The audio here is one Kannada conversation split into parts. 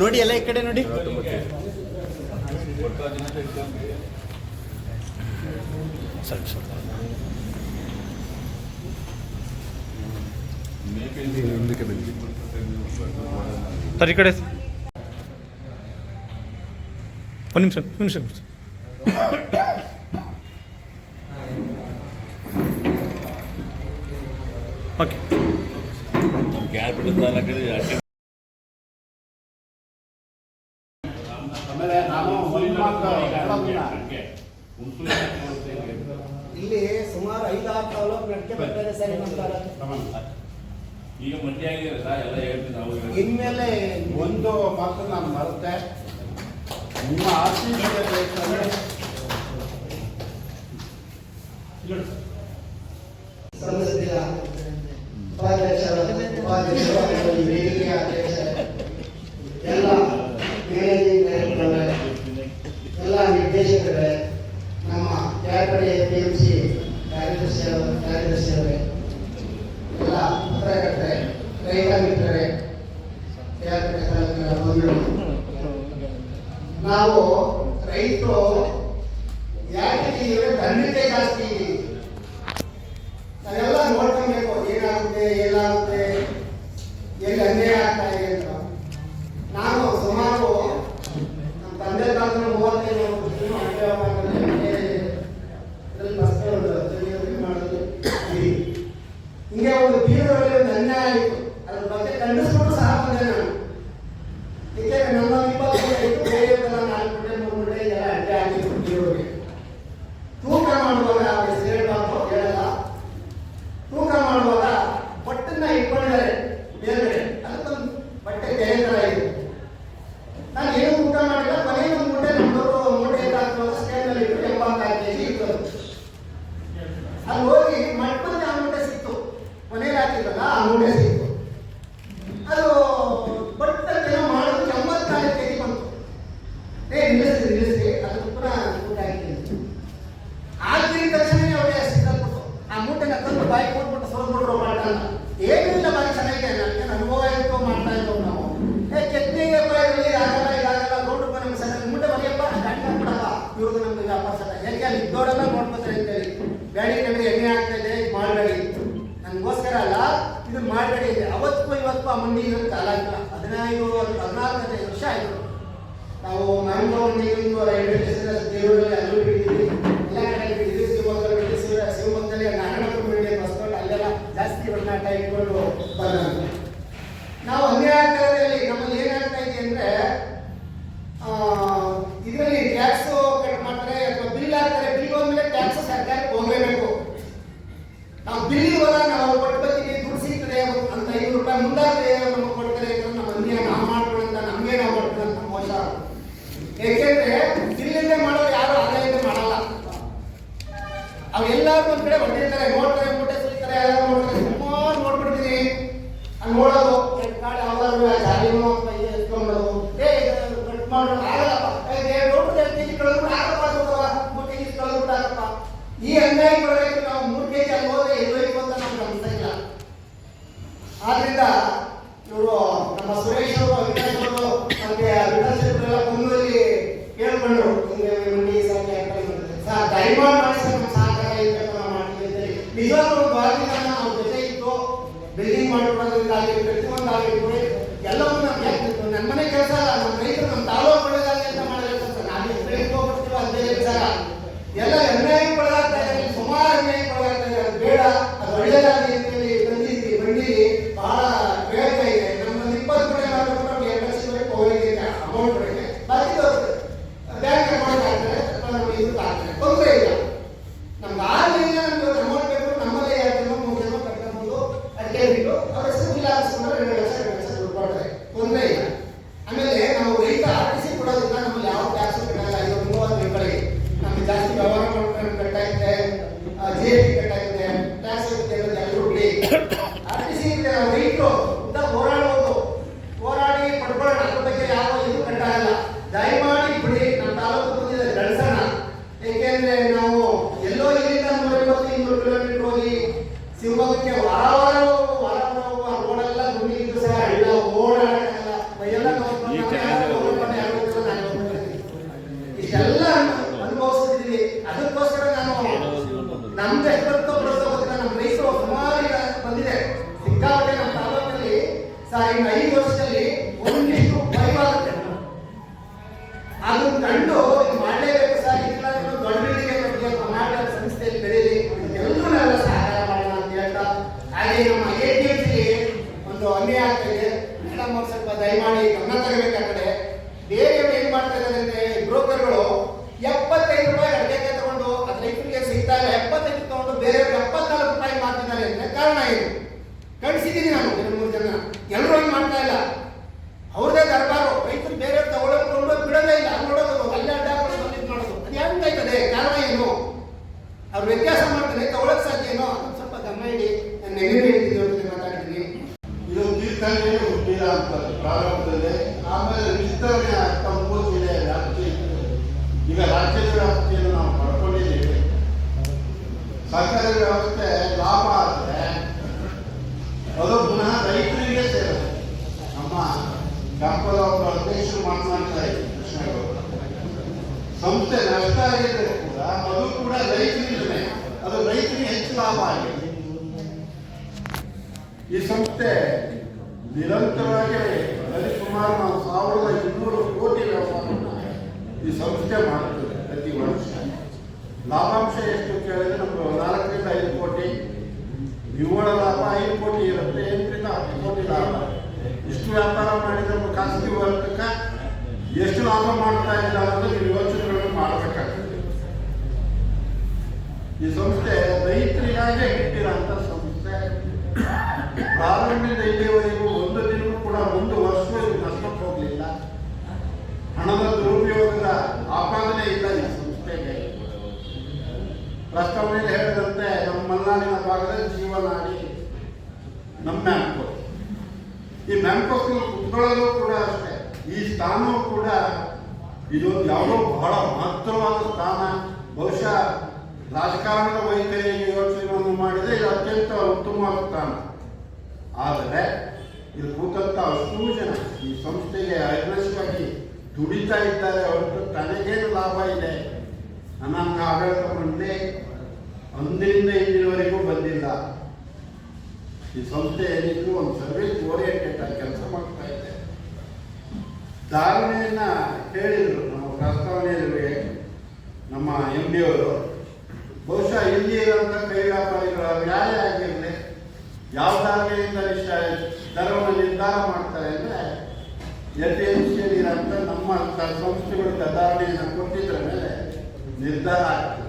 ನೋಡಿ ಎಲ್ಲ ಈ ಕಡೆ ನೋಡಿ. ಸರಿ ಸರ್. ಸರಿ ಕಡೆ. ಒಂದು ನಿಮಿಷ ಒಂದು ನಿಮಿಷ ನಿಮಿಷ. ಓಕೆ ಗ್ಯಾಸ್ ಬಿಡುತ್ತಾ ಕೇಳಿ ಈಗ ಎಲ್ಲ ಹೇಳ್ತೀವಿ ನಾವು ಇನ್ಮೇಲೆ ಒಂದು ಮಾತ್ರ ನಾನು ಮರುತ್ತೆ ನಿಮ್ಮ ಆಸ್ತಿ ಬೇಕಂದ್ರೆ ಎಲ್ಲ ನಿರ್ದೇಶಕರೇ ನಮ್ಮ capital A P M C ಕಾರ್ಯದರ್ಶಿ ಕಾರ್ಯದರ್ಶಿಯವರೇ Ah, ¿Verdad? ನೀರು ಚಾಲಾಗಿಲ್ಲ ಹದಿನೈದು, ಹದಿನಾಲ್ಕನೇ ವರ್ಷ ಆಯಿತು. ನಾವು ಮ್ಯಾಂಗ್ಳೂರ್ ನೀರಿನ ಎರಡು ಸ್ಟೇಷನ್ ದೇವರಲ್ಲಿ ಅಲ್ಲೂ ಬಿಟ್ಟಿದ್ದೀವಿ. ಎಲ್ಲ ಕಡೆ ಬಿಟ್ಟಿದ್ದೀವಿ. ಶಿವಮೊಗ್ಗ ಬಿಟ್ಟು ಶಿವ, ಶಿವಮೊಗ್ಗದಲ್ಲಿ ನಾರಾಯಣಪುರ ಬಿಡಿ ಬಸ್ಕೊಂಡು ಅಲ್ಲೆಲ್ಲ ಜಾಸ್ತಿ ಒಡನಾಟ ಇಟ್ಕೊಂಡು ಬಂದ ನಾವು ಹನ್ನೆರಡು ಏಕೆಂದ್ರೆ ಇಲ್ಲಿಂದ ಮಾಡೋರು ಯಾರು ಆನ್ಲೈನ್ ಮಾಡಲ್ಲ. ಅವ್ರೆಲ್ಲರೂ ಒಂದ್ ಕಡೆ ಹೊಂದಿರ್ತಾರೆ ನೋಡ್ತಾರೆ. ಸರ್ ಇನ್ನು ಐದು ವರ್ಷದಲ್ಲಿ ಒಂದಿಷ್ಟು ಬೈವಾಗುತ್ತೆ ಅದು ಕಂಡು ಇದು ಮಾಡಲೇಬೇಕು ಸರ್ ಇಲ್ಲ ಇನ್ನು ದೊಡ್ಡ ಬಿಲ್ಡಿಂಗ್ ಕಟ್ಟಬೇಕು ಕರ್ನಾಟಕ ಸಂಸ್ಥೆಯಲ್ಲಿ ಬೆಳೀಲಿ ಎಲ್ಲರೂ ನಾವೆಲ್ಲ ಸಹಾಯ ಮಾಡೋಣ ಅಂತ ಹೇಳ್ತಾ ಹಾಗೆ ನಮ್ಮ ಎ ಟಿ ಒಂದು ಅನ್ಯಾಯ ಆಗ್ತಾ ಇದೆ ಮೇಡಮ್ ಅವ್ರು ಸ್ವಲ್ಪ ದಯಮಾಡಿ ಗಮನ ತಗೋಬೇಕು ಆ ಕಡೆ ಬೇರೆ ಏನ್ ಮಾಡ್ತಾ ಇದ್ದಾರೆ ಅಂದ್ರೆ ಬ್ರೋಕರ್ಗಳು ಎಪ್ಪತ್ತೈದು ರೂಪಾಯಿ ಅಡಿಕೆ ತಗೊಂಡು ಅದು ರೈತರಿಗೆ ಸಿಗ್ತಾ ಇಲ್ಲ ಎಪ್ಪತ್ತೈದು ತಗೊಂಡು ಬೇರೆಯವ್ರಿಗೆ ಎಪ್ಪತ್ನಾಲ್ಕು ರೂಪಾಯಿ ಮಾಡ್ತಿದ್ದಾರೆ ಅಂದ್ರೆ ಕಾರಣ ಏನು ಕಳಿಸಿದ್ದೀನಿ ನಾನು ಎರಡು ಮೂರು ಜನ ಎಲ್ಲರೂ ಹಂಗೆ ಮಾಡ್ತಾ ಇಲ್ಲ ಅವ್ರದೇ ದರ್ಬಾರು ರೈತರು ಬೇರೆ ತಗೊಳ್ಳೋದು ಕೊಂಡೋಗಿ ಬಿಡೋದೇ ಇಲ್ಲ ಅಲ್ಲಿ ನೋಡೋದು ಅಲ್ಲೇ ಅಡ್ಡಾಕೊಂಡು ಬಂದಿದ್ದು ಮಾಡೋದು ಅದು ಹೆಂಗಾಯ್ತದೆ ಕಾರಣ ಏನು ಅವ್ರು ವ್ಯತ್ಯಾಸ ಮಾಡ್ತಾರೆ ತಗೊಳಕ್ ಸಾಧ್ಯ ಏನೋ ಅದನ್ನ ಸ್ವಲ್ಪ ಗಮನ ಇಡಿ ನಾನು ನೆನ್ನೆ ಹೇಳಿದ್ದೀನಿ ಅವ್ರ ಜೊತೆ ಮಾತಾಡಿದ್ದೀನಿ ಇದು ತೀರ್ಥಹಳ್ಳಿ ಹುಟ್ಟಿಲ್ಲ ಅಂತಾರೆ ಪ್ರಾರಂಭದಲ್ಲಿ ಆಮೇಲೆ ವಿಸ್ತರಣೆ ಆಗ್ತಾ ಮೂವತ್ತಿದೆ ವ್ಯಾಪ್ತಿ ಈಗ ರಾಜ್ಯದ ವ್ಯಾಪ್ತಿಯನ್ನು ನಾವು ಪಡ್ಕೊಂಡಿದ್ದೀವಿ ಸರ್ಕಾರಿ ವ್ಯವಸ್ಥೆ ಲಾಭ ಆದರೆ ಅದು ಪುನಃ ರೈತರಿಗೆ ಸೇರುತ್ತೆ ನಮ್ಮ ಕ್ಯಾಂಪದ ಒಬ್ಬ ಅಧ್ಯಕ್ಷರು ಮಾತನಾಡ್ತಾ ಇದ್ರು ಕೃಷ್ಣಗೌಡ ಸಂಸ್ಥೆ ನಷ್ಟ ಆಗಿದ್ರೆ ಕೂಡ ಅದು ಕೂಡ ರೈತರಿಗೆ ಅದು ರೈತರಿಗೆ ಹೆಚ್ಚು ಲಾಭ ಆಗಿದೆ. ಈ ಸಂಸ್ಥೆ ನಿರಂತರವಾಗಿ ಅಲ್ಲಿ ಸುಮಾರು ನಾವು ಸಾವಿರದ ಇನ್ನೂರು ಕೋಟಿ ವ್ಯಾಪಾರವನ್ನು ಈ ಸಂಸ್ಥೆ ಮಾಡುತ್ತದೆ ಪ್ರತಿ ವರ್ಷ. ಲಾಭಾಂಶ ಎಷ್ಟು ಕೇಳಿದ್ರೆ ನಮ್ಗೆ ನಾಲ್ಕರಿಂದ ಐದು ಕೋಟಿ. ನಿವ್ವಳ ಲಾಭ ಐದು ಕೋಟಿ ಇರುತ್ತೆ, ಎಂಟರಿಂದ ಹತ್ತು ಕೋಟಿ ಲಾಭ ಇಷ್ಟು ವ್ಯಾಪಾರ ಮಾಡಿದ್ರೆ ಖಾಸಗಿ ವರ್ಗಕ್ಕೆ ಎಷ್ಟು ಲಾಭ ಮಾಡ್ತಾ ಇಲ್ಲ ಅಂತ ನೀವು ಯೋಚನೆಗಳನ್ನು ಮಾಡಬೇಕಾಗ್ತದೆ ಈ ಸಂಸ್ಥೆ, ರೈತರಿಗಾಗೆ ಇಟ್ಟಿರೋಂಥ ಸಂಸ್ಥೆ. ಪ್ರಾರಂಭದಿಂದ ಇಲ್ಲಿವರೆಗೂ ಒಂದು ದಿನವೂ ಕೂಡ ಒಂದು ವರ್ಷ ಇದು ಹೋಗಲಿಲ್ಲ. ಹಣದ ದುರುಪಯೋಗದ ಆಪಾದನೆ ಇಲ್ಲ ಈ ಸಂಸ್ಥೆಗೆ. ಪ್ರಸ್ತಾವನೆಯಲ್ಲಿ ಹೇಳಿದಂತೆ ನಮ್ಮ ಮಲ್ನಾಡಿನ ಭಾಗದಲ್ಲಿ ಜೀವನಾಡಿ ನಮ್ಮ ಮ್ಯಾಂಕೋ. ಈ ಮ್ಯಾಂಕೋಸ್ ಕುತ್ಕೊಳ್ಳೋದು ಕೂಡ ಅಷ್ಟೇ. ಈ ಸ್ಥಾನವೂ ಕೂಡ ಇದೊಂದು ಯಾವುದೋ ಬಹಳ ಮಹತ್ವವಾದ ಸ್ಥಾನ. ಬಹುಶಃ ರಾಜಕಾರಣದ ವೈಖರಿಯ ಯೋಚನೆಯನ್ನು ಮಾಡಿದರೆ ಇದು ಅತ್ಯಂತ ಸ್ಥಾನ ಆದರೆ, ಇದು ಕೂತಂತ ಅಷ್ಟೂ ಜನ ಈ ಸಂಸ್ಥೆಗೆ ಅಗ್ರೆಸಿವಾಗಿ ದುಡಿತಾ ಇದ್ದಾರೆ ಹೊರತು ತನಗೇನು ಲಾಭ ಇದೆ? ನನ್ನ ಆಡಳಿತ ಮಂಡಳಿ ಅಂದಿನಿಂದ ಇಂದಿನವರೆಗೂ ಬಂದಿಲ್ಲ. ಈ ಸಂಸ್ಥೆ ಏನಿದ್ರು ಒಂದು ಸರ್ವಿಸ್ ಓರಿಯೆಂಟೆಡ್ ಆಗಿ ಕೆಲಸ ಮಾಡ್ತಾ ಇದೆ. ಧಾರಣೆಯನ್ನ ಹೇಳಿದರು ನಮ್ಮ ಪ್ರಸ್ತಾವನೆಯಲ್ಲಿ ನಮ್ಮ ಎಂ ಡಿ ಅವರು. ಬಹುಶಃ ಇಲ್ಲಿ ಇರುವಂಥ ಕೈ ವ್ಯಾಪಾರಿಗಳ ಯಾರೇ ಆಗಿರಲಿ ಯಾವ ಕಾರಣದಿಂದ ದರವನ್ನು ನಿರ್ಧಾರ ಮಾಡ್ತಾರೆ ಅಂದ್ರೆ ಎಲ್ ಎಂ ಸಿಯಲ್ಲಿ ಇರೋಂಥ ನಮ್ಮ ಸ- ಸಂಸ್ಥೆಗಳು ಧಾರಣೆಯನ್ನು ಕೊಟ್ಟಿದ್ರ ಮೇಲೆ ನಿರ್ಧಾರ ಆಗ್ತದೆ.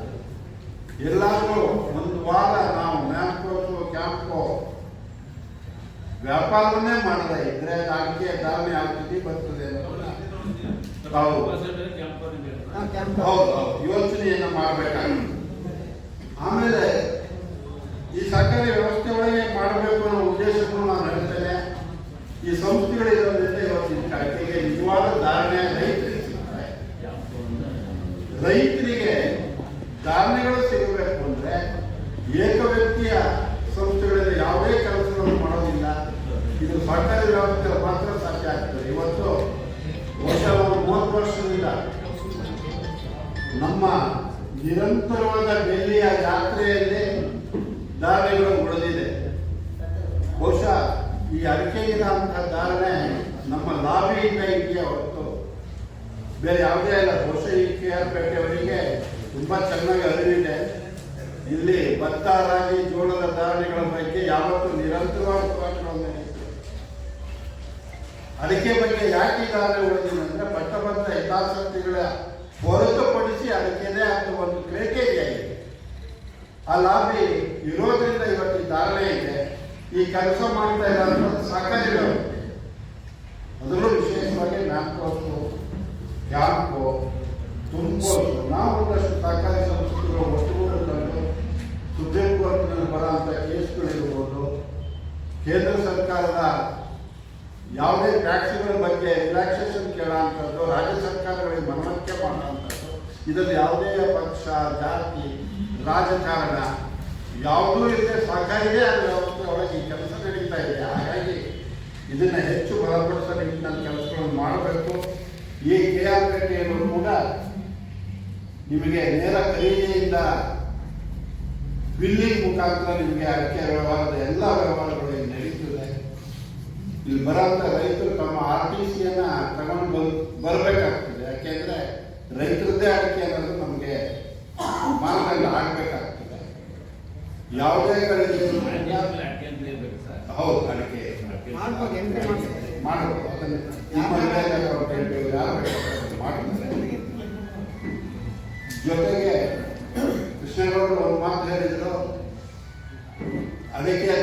ಎಲ್ಲಾದರೂ ಒಂದು ವಾರ ನಾವು ಮ್ಯಾಪ್ಕೋಸು ಕ್ಯಾಂಪೋ ವ್ಯಾಪಾರವನ್ನೇ ಮಾಡದ ಇದ್ರೆ ಅದಕ್ಕೆ ಧಾರಣೆ ಆಗ್ತದೆ ಬರ್ತದೆ ಹೌದು. ಹೌದು ಯೋಚನೆಯನ್ನು ಮಾಡಬೇಕಾಗುತ್ತೆ ಆಮೇಲೆ ಈ ಸರ್ಕಾರಿ ವ್ಯವಸ್ಥೆ ಒಳಗೆ ಮಾಡಬೇಕು ಅನ್ನೋ ಉದ್ದೇಶವನ್ನು ನಾನು ಹೇಳ್ತೇನೆ. ಈ ಸಂಸ್ಥೆಗಳಿರೋದ್ರಿಂದ ಇವತ್ತಿನ ಯಾತ್ರೆಯಲ್ಲಿ ದಾರಿಗಳು ಉಳಿದಿದೆ ಬಹುಶಃ ಈ ಅಡಿಕೆಗಿರಂಥ ಧಾರಣೆ ನಮ್ಮ ಲಾಬಿಯಿಂದ ಇದೆಯಾ ಹೊರತು ಬೇರೆ ಯಾವುದೇ ಇಲ್ಲ. ಬಹುಶಃ ಈ ಕೆ ಆರ್ ಪೇಟೆಯವರಿಗೆ ತುಂಬ ಚೆನ್ನಾಗಿ ಅರಿವಿದೆ. ಇಲ್ಲಿ ಭತ್ತ ರಾಗಿ ಜೋಳದ ಧಾರಣೆಗಳ ಬಗ್ಗೆ ಯಾವತ್ತೂ ನಿರಂತರವಾದ ಹೋರಾಟಗಳನ್ನು. ಅಡಿಕೆ ಬಗ್ಗೆ ಯಾಕೆ ಧಾರಣೆ ಉಳಿದಿದೆ ಅಂದ್ರೆ ಪಟ್ಟಭದ್ರ ಹಿತಾಸಕ್ತಿಗಳ ಹೊರತುಪಡಿಸಿ ಅದಕ್ಕೆ ಅದು ಒಂದು ಕ್ರೈಟೇರಿಯಾ ಇದೆ ಆ ಲಾಬಿ ಇರೋದ್ರಿಂದ ಇವತ್ತು ಈ ಧಾರಣೆ ಇದೆ. ಈ ಕೆಲಸ ಮಾಡ್ತಾ ಇರೋದ್ರ ಸಾಕಾಗಿಲ್ಲ ಅದರ ವಿಶೇಷವಾಗಿ ನ್ಯಾಪ್ಕೋಸು ಕ್ಯಾಂಪು ತುಮಕೂರು ನಾವು ಒಂದಷ್ಟು ಸಹಕಾರಿ ವಸ್ತುಗಳು ತಂದು ಸುಪ್ರೀಂ ಕೋರ್ಟ್ನಲ್ಲಿ ಬರೋಂಥ ಕೇಸ್ಗಳಿರ್ಬೋದು. ಕೇಂದ್ರ ಸರ್ಕಾರದ ಯಾವುದೇ ಟ್ಯಾಕ್ಸ್ಗಳ ಬಗ್ಗೆ ರಿಲ್ಯಾಕ್ಸೇಷನ್ ಕೇಳೋಂಥದ್ದು, ರಾಜ್ಯ ಸರ್ಕಾರಗಳಿಗೆ ಮನವರಿಕೆ ಮಾಡೋಂಥದ್ದು ಇದರಲ್ಲಿ ಯಾವುದೇ ಪಕ್ಷ, ಜಾತಿ ರಾಜಕಾರಣ. ಯಾವುದೂ ಇಲ್ಲದೆ ಸಹಕಾರಿಯೇ ಅದು ಯಾವತ್ತು ಒಳಗೆ ಈ ಕೆಲಸ ನಡೀತಾ ಇದೆ. ಹಾಗಾಗಿ ಇದನ್ನು ಹೆಚ್ಚು ಬಲಪಡಿಸೋ ನಿಟ್ಟಿನಲ್ಲಿ ಕೆಲಸಗಳನ್ನು ಮಾಡಬೇಕು. ಈ ಕೆ ಆರ್ ಪೇಟೆಯನ್ನು ಕೂಡ ನಿಮಗೆ ನೇರ ಖರೀದಿಯಿಂದ ಬಿಲ್ಲಿಂಗ್ ಮುಖಾಂತರ ನಿಮಗೆ ಅಡಿಕೆ ವ್ಯವಹಾರದ ಎಲ್ಲ ವ್ಯವಹಾರಗಳು ಇಲ್ಲಿ ನಡೀತದೆ. ಇಲ್ಲಿ ಬರೋಂಥ ರೈತರು ತಮ್ಮ ಆರ್ ಟಿ ಸಿಯನ್ನು ತಗೊಂಡು ಬರ್ ಬರಬೇಕಾಗ್ತದೆ. ಯಾಕೆಂದರೆ ರೈತರದ್ದೇ ಅಡಿಕೆ ಅನ್ನೋದು ಮಾನದಂಡ ಹಾಕಬೇಕಾಗ್ತದೆ ಯಾವುದೇ ಕಡೆ ಹೌದು ಅದಕ್ಕೆ ಮಾಡಬೇಕು ಜೊತೆಗೆ ಕೃಷ್ಣಗೌಡರು ಒಂದು ಮಾತು ಹೇಳಿದ್ರು. ಅದಕ್ಕೆ